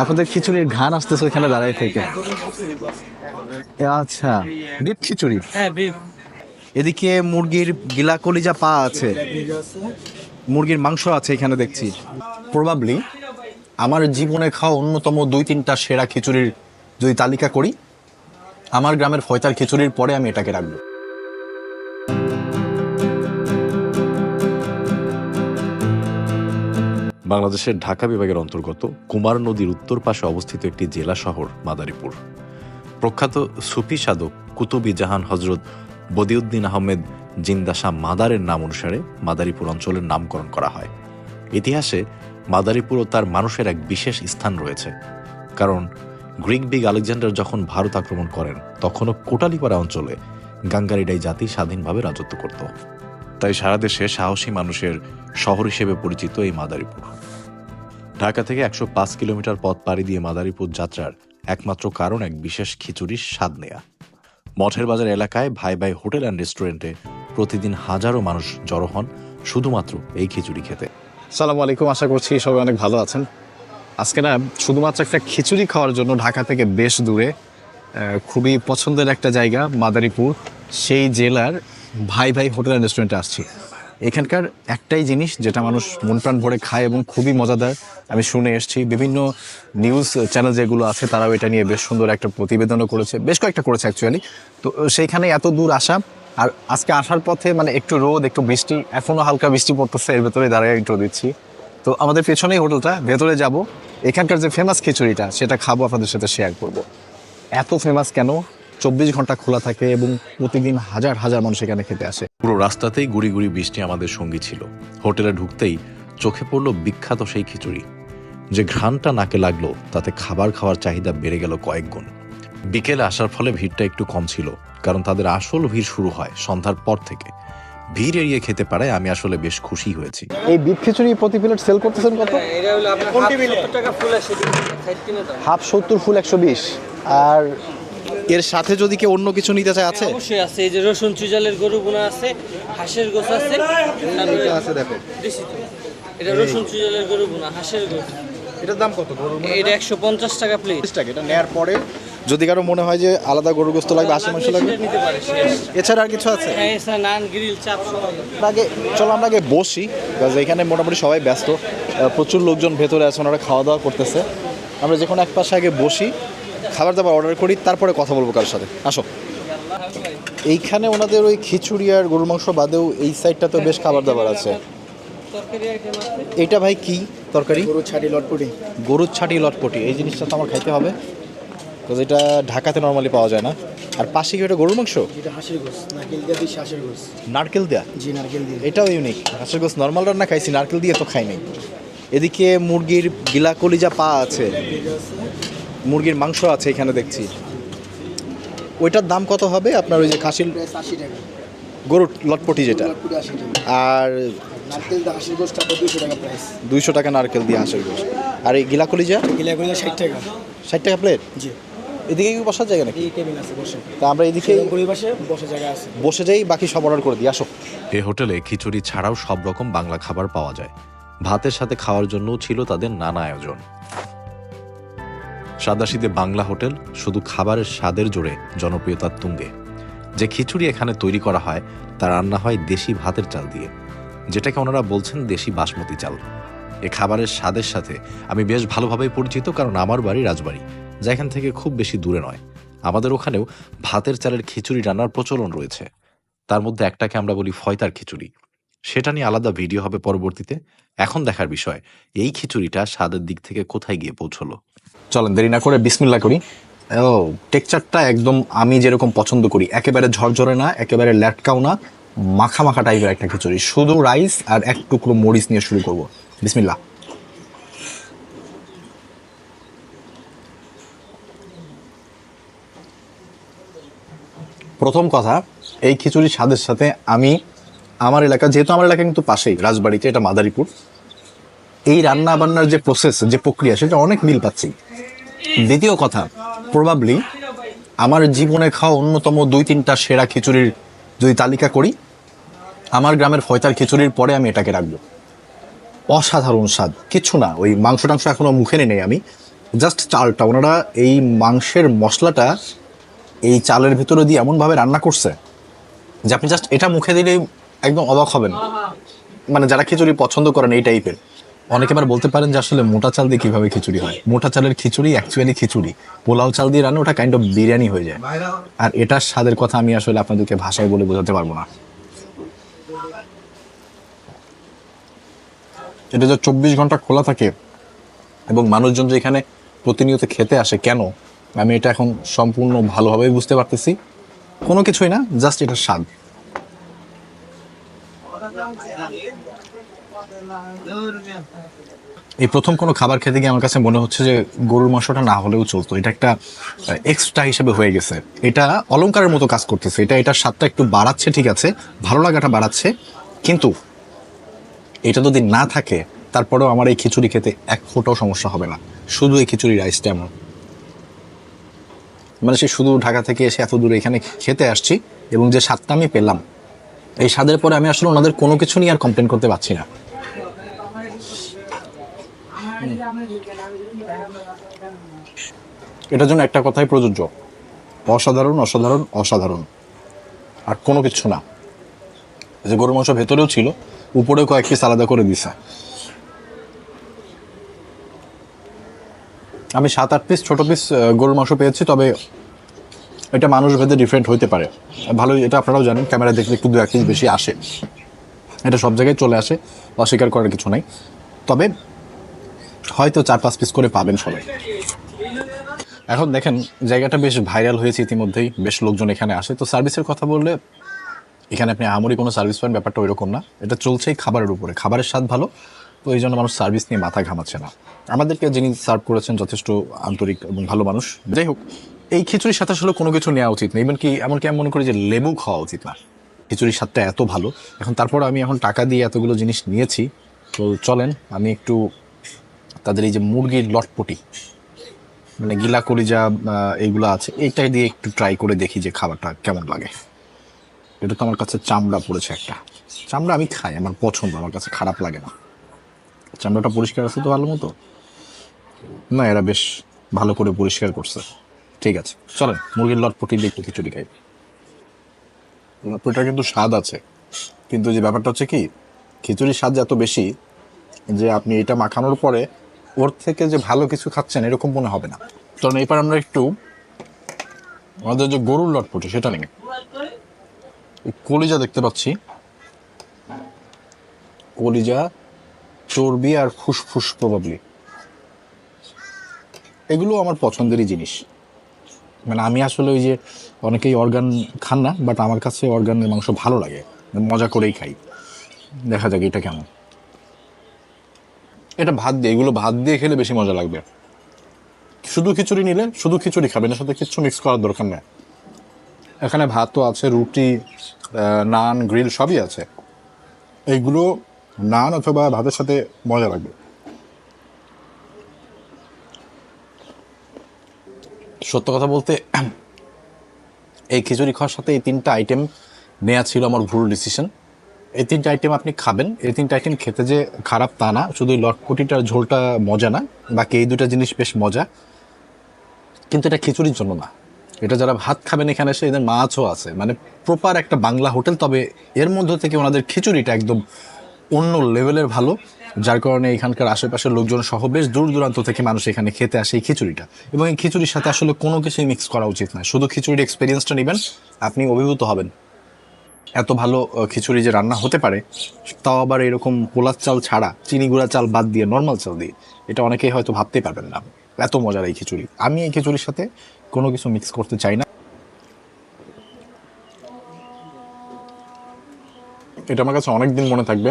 আপনাদের খিচুড়ির ঘান আসতেছে ওখানে দাঁড়াই থেকে। আচ্ছা বিফ খিচুড়ি? হ্যাঁ এদিকে মুরগির গিলা কলিজা পা আছে। মুরগির মাংস আছে এখানে দেখছি। প্রবাবলি আমার জীবনে খাওয়া অন্যতম দুই তিনটা সেরা খিচুড়ির যদি তালিকা করি আমার গ্রামের ফয়তার খিচুড়ির পরে আমি এটাকে রাখব। বাংলাদেশের ঢাকা বিভাগের অন্তর্গত কুমার নদীর উত্তর পাশে অবস্থিত একটি জেলা শহর, মাদারীপুর। প্রখ্যাত সুফি সাধক কুতুবি জাহান হজরত বদিউদ্দিন আহমেদ জিন্দাসা মাদারের নাম অনুসারে মাদারীপুর অঞ্চলের নামকরণ করা হয়। ইতিহাসে মাদারীপুর ও তার মানুষের এক বিশেষ স্থান রয়েছে। কারণ গ্রিক বিগ আলেকজান্ডার যখন ভারত আক্রমণ করেন, তখনও কোটালিপাড়া অঞ্চলে গাঙ্গারিডাই জাতি স্বাধীনভাবে রাজত্ব করত। তাই সারা দেশে সাহসী মানুষের শহর হিসেবে পরিচিত এই মাদারীপুর। ঢাকা থেকে একশো পাঁচ কিলোমিটার পথ পাড়ি দিয়ে মাদারীপুর যাত্রার একমাত্র কারণ এক বিশেষ খিচুড়ির স্বাদ নেয়া। মঠের বাজার এলাকায় ভাই ভাই হোটেল অ্যান্ড রেস্টুরেন্টে প্রতিদিন হাজারো মানুষ জড়ো হন শুধুমাত্র এই খিচুড়ি খেতে। সালাম আলাইকুম, আশা করছি সবাই অনেক ভালো আছেন। আজকে না শুধুমাত্র একটা খিচুড়ি খাওয়ার জন্য ঢাকা থেকে বেশ দূরে খুবই পছন্দের একটা জায়গা মাদারীপুর। সেই জেলার ভাই ভাই হোটেল রেস্টুরেন্টে আসছি। এখানকার একটাই জিনিস যেটা মানুষ মন প্রাণ ভরে খায় এবং খুবই মজাদার। আমি শুনে এসেছি, বিভিন্ন নিউজ চ্যানেল যেগুলো আছে, তারাও এটা নিয়ে বেশ সুন্দর একটা প্রতিবেদনও করেছে, বেশ কয়েকটা করেছে অ্যাকচুয়ালি তো সেইখানে এত দূর আসা, আর আজকে আসার পথে মানে একটু রোদ, একটু বৃষ্টি এখনও হালকা বৃষ্টি পড়তেছে, এর ভেতরে দাঁড়িয়ে ইন্ট্রো দিচ্ছি। তো আমাদের পেছনেই হোটেলটা, ভেতরে যাব। এখানকার যে ফেমাস খিচুড়িটা, সেটা খাব, আপনাদের সাথে শেয়ার করব। এত ফেমাস কেন? চব্বিশ ঘণ্টা খোলা থাকে এবং প্রতিদিন হাজার হাজার মানুষ এখানে খেতে আসে। পুরো রাস্তাতেই গুড়ি গুড়ি বৃষ্টি আমাদের সঙ্গী ছিল। হোটেলে ঢুকতেই চোখে পড়ল বিখ্যাত সেই খিচুড়ি। যে ঘ্রাণটা নাকে লাগল তাতে খাবার খাওয়ার চাহিদা বেড়ে গেল কয়েক গুণ। বিকেলে আসার ফলে ভিড়টা একটু কম ছিল কারণ তাদের আসল ভিড় শুরু হয় সন্ধ্যার পর থেকে। ভিড় এড়িয়ে খেতে পারায় আমি আসলে বেশ খুশি হয়েছি। এই বিফ খিচুড়ি প্রতি প্লেট সেল করতেছেন কত? এটা হলো আপনার হাফ সত্তর টাকা ফুল আসে। সাইড কিনে হাফ সত্তর ফুল একশো বিশ। আর এর সাথে যদি কেউ অন্য কিছু নিতে চায় আছে? অবশ্যই আছে। এই যে রসুন চুজালের গরু বোনা আছে হাঁসের গোছ আছে। আছে দেখো। এটা রসুন চুজালের গরু বোনা হাঁসের গোছ এটার দাম কত গরুর এটা একশো পঞ্চাশ টাকা প্লেট টাকা এটা নেয়ার পরে যদি কারও মনে হয় যে আলাদা গরু গোস্ত লাগবে আশি মাংস লাগবে? নিতে পারে এছাড়া আর কিছু আছে? হ্যাঁ আগে চলো আমরা আগে বসি এখানে মোটামুটি সবাই ব্যস্ত। প্রচুর লোকজন ভেতরে আছে ওনারা খাওয়া দাওয়া করতেছে। আমরা যে কোনো এক পাশে আগে বসি খাবার দাবার অর্ডার করি তারপরে কথা বলব কারোর সাথে। আসো। এইখানে ওনাদের ওই খিচুড়ি আর গরুর মাংস বাদেও এই সাইডটা তো বেশ খাবার দাবার আছে। এইটা ভাই কি তরকারি? গরু ছাড়ি লটপটি। গরুর ছাটি লটপটি। এই জিনিসটা তো আমার খাইতে হবে। তো এটা ঢাকাতে নর্মালি পাওয়া যায় না। আর পাশে কি ওটা গরুর মাংস? যেটা হাঁসের গোস নারকেল দিয়ে দিচ্ছি হাঁসের গোস নারকেল দেয়া? জি নারকেল দিয়ে। এটাও ইউনিক হাঁসের গোস নর্মাল রান্না খাইছি নারকেল দিয়ে তো খাই নাই। এদিকে মুরগির গিলা কলিজা পা আছে। মুরগির মাংস আছে এখানে দেখছি। ওইটার দাম কত হবে? আপনার ওই যে খাসির গরুর লটপটি যেটা। আর দুইশো টাকা নারকেল দিয়ে হাঁসের গোস আর এই গিলা কলিজা গিলা ষাট টাকা। ষাট টাকা প্লেট জি। এদিকে কি বসার জায়গা নাকি? এই কেবিন আছে বসে। তা আমরা এদিকে বসে জায়গা আছে। বসে যাই বাকি সব অর্ডার করে দিই আসো। এ হোটেলে খিচুড়ি ছাড়াও সব রকম বাংলা খাবার পাওয়া যায়। ভাতের সাথে খাওয়ার জন্যও ছিল তাদের নানা আয়োজন। সাদাশিদে বাংলা হোটেল, শুধু খাবারের স্বাদের জোরে জনপ্রিয়তার তুঙ্গে। যে খিচুড়ি এখানে তৈরি করা হয় তা রান্না হয় দেশি ভাতের চাল দিয়ে। যেটাকে ওনারা বলছেন দেশি বাসমতি চাল। এ খাবারের স্বাদের সাথে আমি বেশ ভালোভাবেই পরিচিত, কারণ আমার বাড়ি রাজবাড়ি, যা এখান থেকে খুব বেশি দূরে নয়। আমাদের ওখানেও ভাতের চালের খিচুড়ি রান্নার প্রচলন রয়েছে। তার মধ্যে একটাকে আমরা বলি ফয়তার খিচুড়ি। সেটা নিয়ে আলাদা ভিডিও হবে পরবর্তীতে। এখন দেখার বিষয়, এই খিচুড়িটা স্বাদের দিক থেকে কোথায় গিয়ে পৌঁছলো? চলেন, দেরি না করে বিসমিল্লা করি। ও, টেক্সচারটা একদম আমি যেরকম পছন্দ করি, একেবারে ঝরঝরে না, একেবারে ল্যাটকাও না মাখা মাখা টাইপের একটা খিচুড়ি। শুধু রাইস আর এক টুকরো মরিচ নিয়ে শুরু করব। বিসমিল্লা প্রথম কথা, এই খিচুড়ির স্বাদের সাথে আমি, আমার এলাকা, যেহেতু আমার এলাকা কিন্তু পাশেই, রাজবাড়িতে, এটা মাদারীপুর এই রান্না বান্নার যে প্রসেস যে প্রক্রিয়া সেটা অনেক মিল পাচ্ছি। দ্বিতীয় কথা প্রবাবলি আমার জীবনে খাওয়া অন্যতম দুই তিনটা সেরা খিচুড়ির যদি তালিকা করি আমার গ্রামের ফয়তার খিচুড়ির পরে আমি এটাকে রাখব। অসাধারণ স্বাদ। কিছু না ওই মাংস টাংস এখনও মুখে নেই আমি। জাস্ট চালটা ওনারা এই মাংসের মশলাটা এই চালের ভিতরে দিয়ে এমনভাবে রান্না করছে যে আপনি জাস্ট এটা মুখে দিলেই একদম অবাক হবেন। মানে যারা খিচুড়ি পছন্দ করেন এই টাইপের অনেকে আবার বলতে পারেন যে আসলে মোটা চাল দিয়ে কীভাবে খিচুড়ি হয়? মোটা চালের খিচুড়ি অ্যাকচুয়ালি খিচুড়ি। পোলাও চাল দিয়ে রান্না, ওটা কাইন্ড অফ বিরিয়ানি হয়ে যায়। আর এটার স্বাদের কথা আমি আসলে আপনাদেরকে ভাষায় বলে বোঝাতে পারব না। এটা যে চব্বিশ ঘণ্টা খোলা থাকে এবং মানুষজন যে এখানে প্রতিনিয়ত খেতে আসে, কেন? আমি এটা এখন সম্পূর্ণ ভালোভাবেই বুঝতে পারতেছি। কোনো কিছুই না জাস্ট এটার স্বাদ। এই প্রথম কোনো খাবার খেতে গিয়ে আমার কাছে মনে হচ্ছে যে গরুর মাংসটা না হলেও চলতো। এটা একটা এক্সট্রা হিসেবে হয়ে গেছে। এটা অলংকারের মতো কাজ করতেছে। এটা, এটার স্বাদটা একটু বাড়াচ্ছে, ঠিক আছে, ভালো লাগাটা বাড়াচ্ছে। কিন্তু এটা যদি না থাকে, তারপরেও আমার এই খিচুড়ি খেতে এক ফোঁটাও সমস্যা হবে না। শুধু এই খিচুড়ি রাইসটা এমন। মানে সে শুধু ঢাকা থেকে এসে এত দূরে এখানে খেতে আসছি এবং যে স্বাদটা আমি পেলাম, এই স্বাদের পরে আমি আসলে ওনাদের কোনো কিছু নিয়ে আর কমপ্লেন করতে পারছি না। এটার জন্য একটা কথাই প্রযোজ্য। অসাধারণ অসাধারণ অসাধারণ। আর কোনো কিছু না। যে গরুর মাংস ভেতরেও ছিল, উপরেও কয়েক পিস আলাদা করে দিছে। আমি সাত, আট পিস ছোট পিস গরুর মাংস পেয়েছি, তবে এটা মানুষ ভেদে ডিফারেন্ট হইতে পারে। ভালোই, এটা আপনারাও জানেন ক্যামেরা দেখলে একটু দু এক পিস বেশি আসে। এটা সব জায়গায় চলে আসে, অস্বীকার করার কিছু নাই। তবে হয়তো চার পাঁচ পিস করে পাবেন সবাই। এখন দেখেন, জায়গাটা বেশ ভাইরাল হয়েছে ইতিমধ্যেই, বেশ লোকজন এখানে আসে। তো সার্ভিসের কথা বললে, এখানে আপনি আমরি কোনো সার্ভিস পান ব্যাপারটা ওইরকম না। এটা চলছেই খাবারের উপরে। খাবারের স্বাদ ভালো, তো এই জন্য মানুষ সার্ভিস নিয়ে মাথা ঘামাচ্ছে না। আমাদেরকে যিনি সার্ভ করেছেন যথেষ্ট আন্তরিক এবং ভালো মানুষ। যাই হোক, এই খিচুড়ির সাথে আসলে কোনো কিছু নেওয়া উচিত না ইভেন কি এমনকি আমি মনে করি যে লেবু খাওয়া উচিত না। খিচুড়ির স্বাদটা এত ভালো। এখন তারপর আমি এখন টাকা দিয়ে এতগুলো জিনিস নিয়েছি। তো চলেন, আমি একটু তাদের এই যে মুরগির লটপটি মানে গিলা কলিজা এইগুলো আছে এইটাই দিয়ে একটু ট্রাই করে দেখি যে খাবারটা কেমন লাগে। এটা তো আমার কাছে চামড়া পড়েছে একটা। চামড়া আমি খাই, আমার পছন্দ, আমার কাছে খারাপ লাগে না। চামড়াটা পরিষ্কার আছে তো ভালো মতো না, এরা বেশ ভালো করে পরিষ্কার করছে। ঠিক আছে, চলেন, মুরগির লটপটি দিয়ে একটু খিচুড়ি খাই। লটপটিটা কিন্তু স্বাদ আছে, কিন্তু যে ব্যাপারটা হচ্ছে কি, খিচুড়ির স্বাদ এত বেশি যে আপনি এটা মাখানোর পরে ওর থেকে যে ভালো কিছু খাচ্ছেন, এরকম মনে হবে না। কারণ এবার আমরা একটু আমাদের যে গরুর লটপটি, সেটা নেই কলিজা দেখতে পাচ্ছি। কলিজা, চর্বি আর ফুসফুস প্রবাবলি এগুলো আমার পছন্দেরই জিনিস। মানে আমি আসলে ওই যে অনেকেই অর্গান খান না বাট আমার কাছে অর্গানের মাংস ভালো লাগে। মজা করেই খাই। দেখা যাক এটা কেমন। এটা ভাত দিয়ে, এগুলো ভাত দিয়ে খেলে বেশি মজা লাগবে। শুধু খিচুড়ি নিলে, শুধু খিচুড়ি খাবেন এর সাথে কিচ্ছু মিক্স করার দরকার নেই। এখানে ভাতও আছে, রুটি নান, গ্রিল সবই আছে। এইগুলো নান অথবা ভাতের সাথে মজা লাগবে। সত্য কথা বলতে, এই খিচুড়ি খাওয়ার সাথে এই তিনটা আইটেম নেওয়া ছিল আমার ভুল ডিসিশন এই তিনটা আইটেম আপনি খাবেন। এই তিনটা আইটেম খেতে যে খারাপ তা না, শুধু এই লটপটিটার ঝোলটা মজা না, বাকি এই দুটা জিনিস বেশ মজা। কিন্তু এটা খিচুড়ির জন্য না। এটা যারা ভাত খাবেন এখানে এসে, এদের মাছও আছে। মানে প্রপার একটা বাংলা হোটেল, তবে এর মধ্য থেকে ওনাদের খিচুড়িটা একদম অন্য লেভেলের ভালো। যার কারণে এখানকার আশেপাশের লোকজন সহ বেশ দূর দূরান্ত থেকে মানুষ এখানে খেতে আসে এই খিচুড়িটা। এবং এই খিচুড়ির সাথে আসলে কোনো কিছুই মিক্স করা উচিত না। শুধু খিচুড়ির এক্সপিরিয়েন্সটা নেবেন, আপনি অভিভূত হবেন। এত ভালো খিচুড়ি যে রান্না হতে পারে, তাও আবার এরকম পোলার চাল ছাড়া, চিনি গুঁড়া চাল বাদ দিয়ে নর্মাল চাল দিয়ে, এটা অনেকেই হয়তো ভাবতেই পারবেন না। এত মজার এই খিচুড়ি। আমি এই খিচুড়ির সাথে কোনো কিছু মিক্স করতে চাই না। এটা আমার কাছে অনেক দিন মনে থাকবে।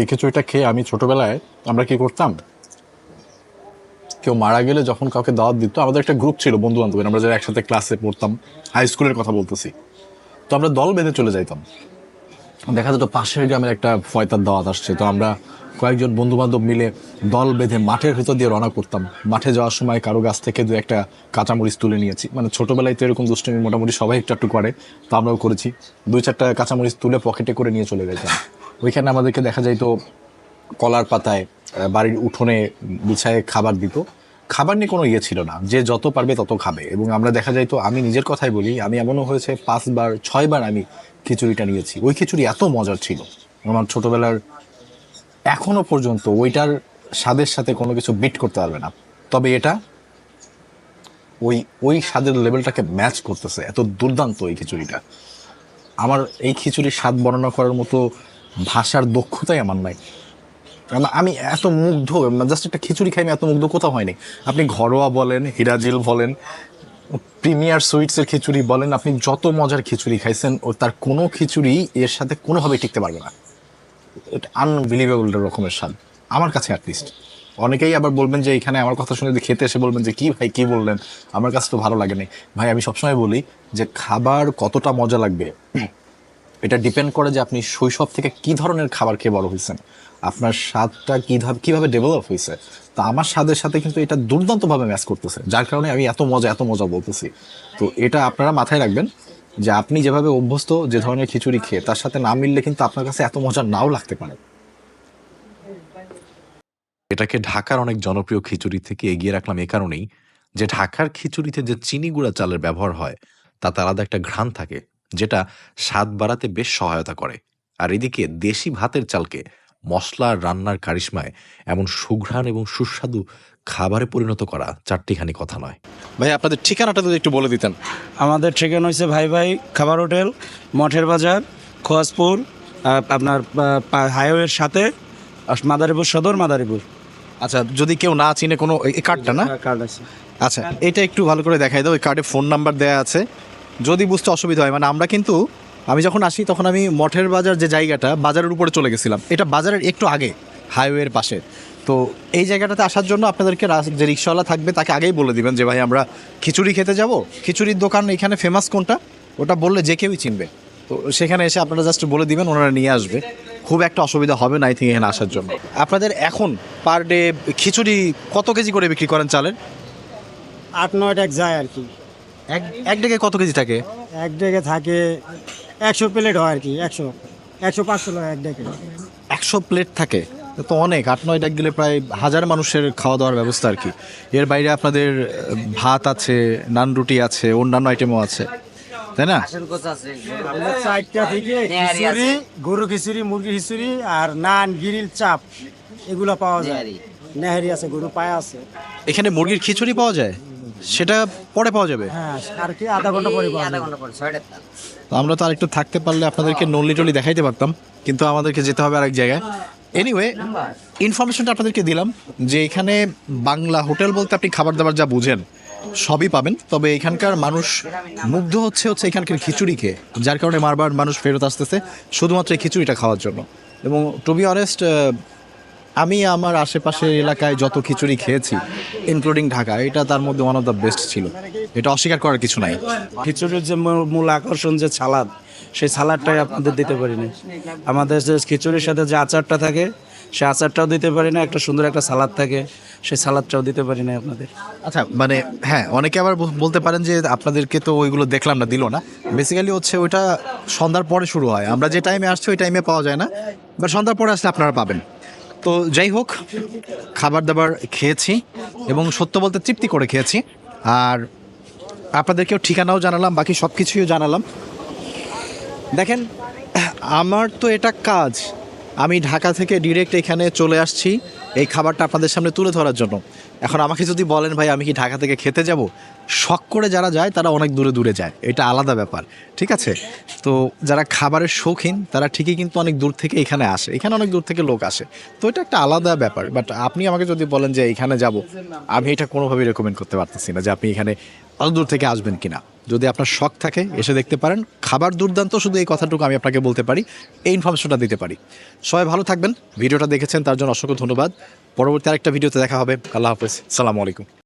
এই খিচুড়িটা খেয়ে আমি ছোটবেলায় আমরা কি করতাম? কেউ মারা গেলে যখন কাউকে দাওয়াত দিত, আমাদের একটা গ্রুপ ছিল বন্ধু বান্ধবের আমরা যারা একসাথে ক্লাসে পড়তাম হাই স্কুলের কথা বলতেছি। তো আমরা দল বেঁধে চলে যাইতাম। দেখা যেত পাশের গ্রামের একটা ফয়তার দাওয়াত আসছে, তো আমরা কয়েকজন বন্ধু বান্ধব মিলে দল বেঁধে মাঠের ভিতর দিয়ে রওনা করতাম। মাঠে যাওয়ার সময় কারও গাছ থেকে দু একটা কাঁচামরিচ তুলে নিয়েছি। মানে ছোটোবেলায় তো এরকম দুষ্টুমি মোটামুটি সবাই একটু একটু করে, তো আমরাও করেছি। দুই চারটা কাঁচামরিচ তুলে পকেটে করে নিয়ে চলে গেছিলাম ওইখানে আমাদেরকে দেখা যাইতো কলার পাতায় বাড়ির উঠোনে বিছায় খাবার দিত। খাবার নিয়ে কোনো ইয়ে ছিল না। যে যত পারবে তত খাবে। এবং আমরা দেখা যায় তো, আমি নিজের কথাই বলি, আমি এমনও হয়েছে, পাঁচবার, ছয়বার আমি খিচুড়িটা নিয়েছি। ওই খিচুড়ি এত মজার ছিল। আমার ছোটোবেলার এখনও পর্যন্ত ওইটার স্বাদের সাথে কোনো কিছু বিট করতে পারবে না। তবে এটা ওই ওই স্বাদের লেভেলটাকে ম্যাচ করতেছে। এত দুর্দান্ত এই খিচুড়িটা। আমার এই খিচুড়ির স্বাদ বর্ণনা করার মতো ভাষার দক্ষতাই আমার নাই। আম- এত মুগ্ধ জাস্ট একটা খিচুড়ি খাই, আমি এত মুগ্ধ কোথাও হয়নি। আপনি ঘরোয়া বলেন, হিরাজিল বলেন, প্রিমিয়ার সুইটসের খিচুড়ি বলেন, আপনি যত মজার খিচুড়ি খাইছেন, ও তার কোনো খিচুড়ি এর সাথে কোনোভাবেই টিকতে পারবে না। এটা আনবিলিভেবল রকমের স্বাদ। আমার কাছে অ্যাটলিস্ট অনেকেই আবার বলবেন যে এখানে আমার কথা শুনে যদি খেতে এসে বলবেন যে, কি ভাই, কি বললেন? আমার কাছে তো ভালো লাগেনি। ভাই, আমি সবসময় বলি যে, খাবার কতটা মজা লাগবে এটা ডিপেন্ড করে যে আপনি শৈশব থেকে কি ধরনের খাবার খেয়ে বড় হয়েছেন। আপনার স্বাদটা কীভাবে কীভাবে ডেভেলপ হয়েছে। তো আমার স্বাদের সাথে কিন্তু এটা দুর্দান্তভাবে ম্যাচ করতেছে, যার কারণে আমি এত মজা এত মজা বলতেছি। তো এটা আপনারা মাথায় রাখবেন যে আপনি যেভাবে অভ্যস্ত যে ধরনের খিচুড়ি খেয়ে, তার সাথে না মিললে কিন্তু আপনার কাছে এত মজা নাও লাগতে পারে। এটাকে ঢাকার অনেক জনপ্রিয় খিচুড়ি থেকে এগিয়ে রাখলাম এ কারণেই যে ঢাকার খিচুড়িতে যে চিনি গুঁড়া চালের ব্যবহার হয়, তাতে আলাদা একটা ঘ্রাণ থাকে। যেটা স্বাদ বাড়াতে বেশ সহায়তা করে। আর এদিকে দেশি ভাতের চালকে মশলা আর রান্নার কারিশমায় এমন সুঘ্রাণ এবং সুস্বাদু খাবারে পরিণত করা চারটিখানি কথা নয়। ভাই আপনাদের ঠিকানাটা যদি একটু বলে দিতেন। আমাদের ঠিকানা হচ্ছে ভাই ভাই খাবার হোটেল মঠের বাজার খোয়াজপুর আপনার হাইওয়ের সাথে আর মাদারীপুর সদর মাদারীপুর। আচ্ছা যদি কেউ না চিনে কোনো এই কার্ডটা না? কার্ড আছে। আচ্ছা এটা একটু ভালো করে দেখাই দাও ওই কার্ডে ফোন নাম্বার দেওয়া আছে। যদি বুঝতে অসুবিধা হয় মানে আমরা কিন্তু, আমি যখন আসি তখন আমি মঠের বাজার যে জায়গাটা, বাজারের উপরে চলে গেছিলাম। এটা বাজারের একটু আগে হাইওয়ের পাশে। তো এই জায়গাটাতে আসার জন্য আপনাদেরকে যে রিক্সাওয়ালা থাকবে তাকে আগেই বলে দিবেন যে, ভাই, আমরা খিচুড়ি খেতে যাব। খিচুড়ির দোকান এখানে ফেমাস কোনটা? ওটা বললে যে কেউই চিনবে। তো সেখানে এসে আপনারা জাস্ট বলে দিবেন, ওনারা নিয়ে আসবে। খুব একটা অসুবিধা হবে না আই থিঙ্ক এখানে আসার জন্য। আপনাদের এখন পার ডে খিচুড়ি কত কেজি করে বিক্রি করেন চালের? আট নয় টাক যায় আর কি। এক এক ডেকে কত কেজি থাকে? এক ডেকে থাকে একশো প্লেট হয় আর কি একশো একশো পাঁচশো হয় এক ডেকে। একশো প্লেট থাকে? তো অনেক আট নয় ডাক গেলে প্রায় হাজার মানুষের খাওয়া দাওয়ার ব্যবস্থা আর কি। এর বাইরে আপনাদের ভাত আছে নান রুটি আছে অন্যান্য আইটেমও আছে তাই না? চারটা থেকে খিচুড়ি গরু খিচুড়ি মুরগি খিচুড়ি আর নান গিরিল চাপ এগুলো পাওয়া যায়। নেহারি আছে গরু পায়া আছে। এখানে মুরগির খিচুড়ি পাওয়া যায়? সেটা পরে পাওয়া যাবে? হ্যাঁ আর কি আধা ঘণ্টা পরে পাওয়া যায় তো আমরা তো আর একটু থাকতে পারলে আপনাদেরকে নল্লি টলি দেখাইতে পারতাম কিন্তু আমাদেরকে যেতে হবে আরেক জায়গায়। এনিওয়ে ইনফরমেশনটা আপনাদেরকে দিলাম যে এখানে বাংলা হোটেল বলতে আপনি খাবার দাবার যা বুঝেন সবই পাবেন। তবে এখানকার মানুষ মুগ্ধ হচ্ছে হচ্ছে এখানকার খিচুড়ি খেয়ে যার কারণে বারবার মানুষ ফেরত আসতেছে শুধুমাত্র এই খিচুড়িটা খাওয়ার জন্য। এবং টু বি অনেস্ট আমি আমার আশেপাশের এলাকায় যত খিচুড়ি খেয়েছি ইনক্লুডিং ঢাকা এটা তার মধ্যে ওয়ান অফ দ্য বেস্ট ছিল। এটা অস্বীকার করার কিছু নাই। খিচুড়ির যে মূল- আকর্ষণ যে সালাদ সেই সালাদটাই আপনাদের দিতে পারি না আমাদের যে খিচুড়ির সাথে যে আচারটা থাকে সে আচারটাও দিতে পারি না একটা সুন্দর একটা সালাদ থাকে সেই সালাদটাও দিতে পারি না আপনাদের। আচ্ছা মানে হ্যাঁ অনেকে আবার বলতে পারেন যে আপনাদেরকে তো ওইগুলো দেখলাম না দিল না। বেসিক্যালি হচ্ছে ওইটা সন্ধ্যার পরে শুরু হয়। আমরা যে টাইমে আসছি ওই টাইমে পাওয়া যায় না। বা সন্ধ্যার পরে আসলে আপনারা পাবেন। তো যাই হোক খাবার দাবার খেয়েছি এবং সত্য বলতে তৃপ্তি করে খেয়েছি। আর আপনাদেরকেও ঠিকানাও জানালাম, বাকি সব কিছুই জানালাম। দেখেন, আমার তো এটা কাজ। আমি ঢাকা থেকে ডিরেক্ট এখানে চলে আসছি এই খাবারটা আপনাদের সামনে তুলে ধরার জন্য। এখন আমাকে যদি বলেন, ভাই, আমি কি ঢাকা থেকে খেতে যাব? শখ করে যারা যায়, তারা অনেক দূরে দূরে যায়। এটা আলাদা ব্যাপার, ঠিক আছে? তো যারা খাবারের শৌখিন, তারা ঠিকই কিন্তু অনেক দূর থেকে এখানে আসে। এখানে অনেক দূর থেকে লোক আসে। তো এটা একটা আলাদা ব্যাপার। বাট আপনি আমাকে যদি বলেন যে, এখানে যাব, আমি এটা কোনোভাবেই রেকমেন্ড করতে পারতেছি না যে, আপনি এখানে অত দূর থেকে আসবেন কিনা। যদি আপনার শখ থাকে, এসে দেখতে পারেন। খাবার দুর্দান্ত, শুধু এই কথাটুকু আমি আপনাকে বলতে পারি। এই ইনফরমেশনটা দিতে পারি। সবাই ভালো থাকবেন। ভিডিওটা দেখেছেন, তার জন্য অসংখ্য ধন্যবাদ। পরবর্তী আরেকটা ভিডিওতে দেখা হবে। আল্লাহ হাফেজ। সালামু আলাইকুম।